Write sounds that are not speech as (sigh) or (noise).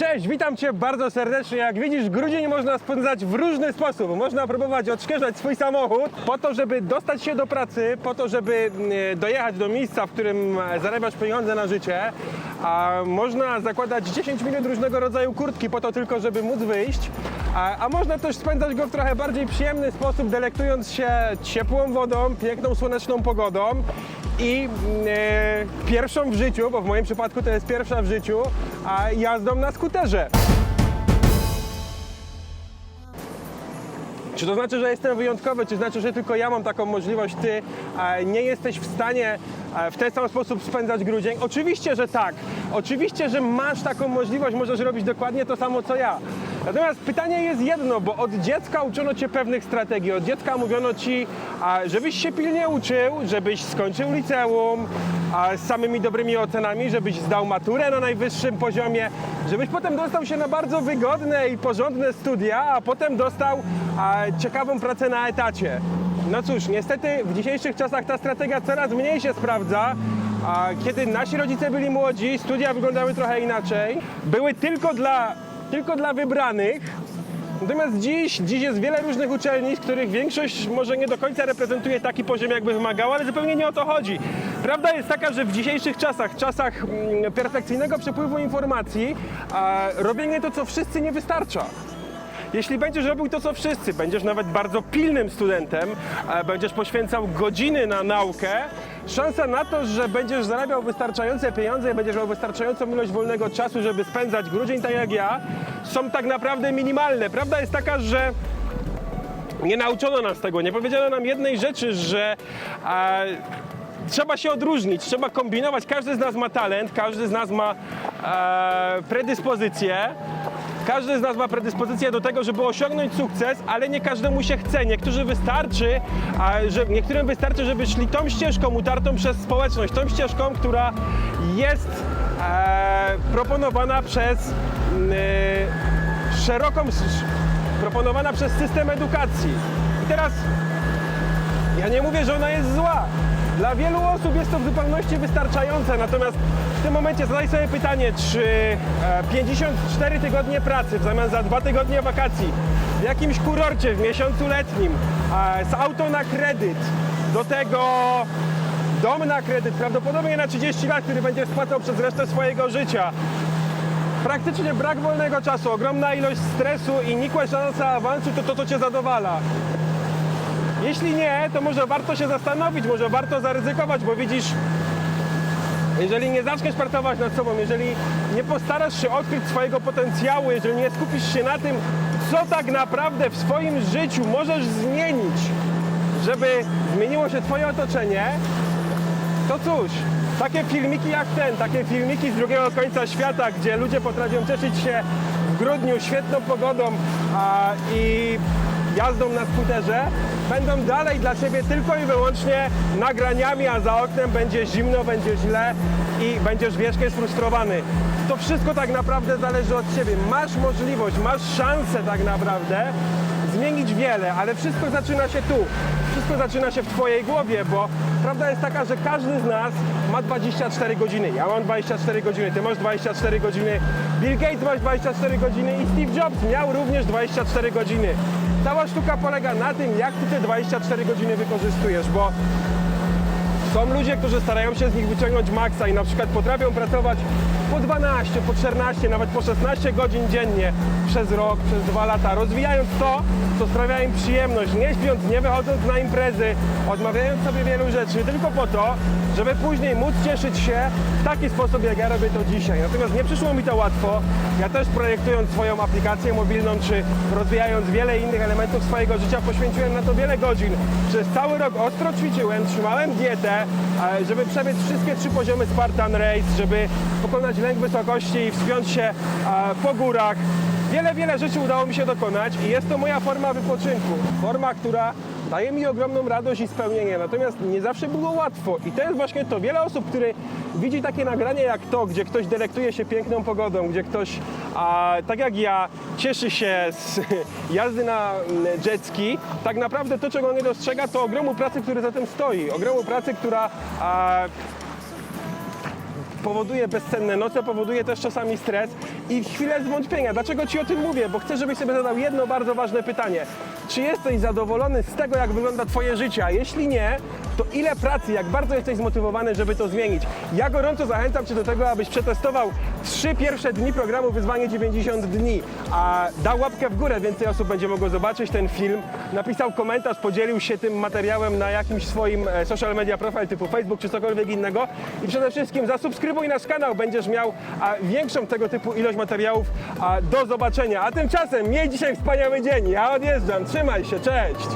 Cześć, witam Cię bardzo serdecznie. Jak widzisz, grudzień można spędzać w różny sposób. Można próbować odświeżać swój samochód po to, żeby dostać się do pracy, po to, żeby e, dojechać do miejsca, w którym e, zarabiasz pieniądze na życie. A można zakładać 10 minut różnego rodzaju kurtki po to tylko, żeby móc wyjść. A, a można też spędzać go w trochę bardziej przyjemny sposób, delektując się ciepłą wodą, piękną słoneczną pogodą i e, pierwszą w życiu, bo w moim przypadku to jest pierwsza w życiu, a jazdą na skuterze. Czy to znaczy, że jestem wyjątkowy? Czy znaczy, że tylko ja mam taką możliwość? Ty e, nie jesteś w stanie e, w ten sam sposób spędzać grudzień? Oczywiście, że tak. Oczywiście, że masz taką możliwość, możesz robić dokładnie to samo co ja. Natomiast pytanie jest jedno, bo od dziecka uczono cię pewnych strategii. Od dziecka mówiono ci, żebyś się pilnie uczył, żebyś skończył liceum z samymi dobrymi ocenami, żebyś zdał maturę na najwyższym poziomie, żebyś potem dostał się na bardzo wygodne i porządne studia, a potem dostał ciekawą pracę na etacie. No cóż, niestety w dzisiejszych czasach ta strategia coraz mniej się sprawdza. A kiedy nasi rodzice byli młodzi, studia wyglądały trochę inaczej. Były tylko dla, tylko dla wybranych. Natomiast dziś, dziś jest wiele różnych uczelni, z których większość może nie do końca reprezentuje taki poziom, jakby wymagała, ale zupełnie nie o to chodzi. Prawda jest taka, że w dzisiejszych czasach, czasach mm, perfekcyjnego przepływu informacji, robienie to, co wszyscy, nie wystarcza. Jeśli będziesz robił to, co wszyscy, będziesz nawet bardzo pilnym studentem, będziesz poświęcał godziny na naukę, szansa na to, że będziesz zarabiał wystarczające pieniądze i będziesz miał wystarczającą ilość wolnego czasu, żeby spędzać grudzień tak jak ja, są tak naprawdę minimalne. Prawda jest taka, że nie nauczono nas tego, nie powiedziano nam jednej rzeczy, że trzeba się odróżnić, trzeba kombinować. Każdy z nas ma talent, każdy z nas ma e. Każdy z nas ma predyspozycję do tego, żeby osiągnąć sukces, ale nie każdemu się chce. Niektórzy wystarczy, że, niektórym wystarczy, żeby szli tą ścieżką utartą przez społeczność, tą ścieżką, która jest e, proponowana przez mm, e, szeroką, proponowana przez system edukacji. I teraz ja nie mówię, że ona jest zła. Dla wielu osób jest to w zupełności wystarczające, natomiast w tym momencie zadaj sobie pytanie, czy e, 54 tygodnie pracy w zamian za dwa tygodnie wakacji w jakimś kurorcie w miesiącu letnim e, z auto na kredyt, do tego dom na kredyt, prawdopodobnie na 30 lat, który będzie spłacał przez resztę swojego życia, praktycznie brak wolnego czasu, ogromna ilość stresu i nikła szansa awansu, to to, co cię zadowala. Jeśli nie, to może warto się zastanowić, może warto zaryzykować, bo widzisz, jeżeli nie zaczniesz pracować nad sobą, jeżeli nie postarasz się odkryć swojego potencjału, jeżeli nie skupisz się na tym, co tak naprawdę w swoim życiu możesz zmienić, żeby zmieniło się twoje otoczenie, to cóż, takie filmiki jak ten, takie filmiki z drugiego końca świata, gdzie ludzie potrafią cieszyć się w grudniu świetną pogodą a, i jazdą na skuterze, będą dalej dla Ciebie tylko i wyłącznie nagraniami, a za oknem będzie zimno, będzie źle i będziesz wierzchnie sfrustrowany. To wszystko tak naprawdę zależy od Ciebie. Masz możliwość, masz szansę tak naprawdę zmienić wiele, ale wszystko zaczyna się tu. Wszystko zaczyna się w Twojej głowie, bo prawda jest taka, że każdy z nas ma 24 godziny. Ja mam 24 godziny, Ty masz 24 godziny, Bill Gates ma 24 godziny i Steve Jobs miał również 24 godziny. Cała sztuka polega na tym, jak Ty te 24 godziny wykorzystujesz, bo są ludzie, którzy starają się z nich wyciągnąć maksa i na przykład potrafią pracować po 12, po 14, nawet po 16 godzin dziennie przez rok, przez dwa lata, rozwijając to, co sprawia im przyjemność, nie śpiąc, nie wychodząc na imprezy, odmawiając sobie wielu rzeczy, tylko po to, żeby później móc cieszyć się w taki sposób, jak ja robię to dzisiaj. Natomiast nie przyszło mi to łatwo. Ja też projektując swoją aplikację mobilną, czy rozwijając wiele innych elementów swojego życia, poświęciłem na to wiele godzin. Przez cały rok ostro ćwiczyłem, trzymałem dietę, e, żeby przebiec wszystkie trzy poziomy Spartan Race, żeby pokonać lęk wysokości i wspiąć się e, po górach. Wiele, wiele rzeczy udało mi się dokonać i jest to moja forma wypoczynku. Forma, która daje mi ogromną radość i spełnienie, natomiast nie zawsze było łatwo i to jest właśnie to. Wiele osób, które widzi takie nagranie jak to, gdzie ktoś delektuje się piękną pogodą, gdzie ktoś, a, tak jak ja, cieszy się z (laughs) jazdy na mm, jet ski, tak naprawdę to, czego nie dostrzega, to ogromu pracy, który za tym stoi, ogromu pracy, która a, powoduje bezsenne noce, powoduje też czasami stres i chwilę zwątpienia. Dlaczego Ci o tym mówię? Bo chcę, żebyś sobie zadał jedno bardzo ważne pytanie. Czy jesteś zadowolony z tego, jak wygląda Twoje życie? A jeśli nie, to ile pracy, jak bardzo jesteś zmotywowany, żeby to zmienić? Ja gorąco zachęcam Cię do tego, abyś przetestował trzy pierwsze dni programu Wyzwanie 90 dni, a dał łapkę w górę, więcej osób będzie mogło zobaczyć ten film, napisał komentarz, podzielił się tym materiałem na jakimś swoim e, social media profile typu Facebook czy cokolwiek innego. I przede wszystkim zasubskrybuj nasz kanał, będziesz miał większą tego typu ilość materiałów do zobaczenia. A tymczasem miej dzisiaj wspaniały dzień, ja odjeżdżam, trzymaj się, cześć!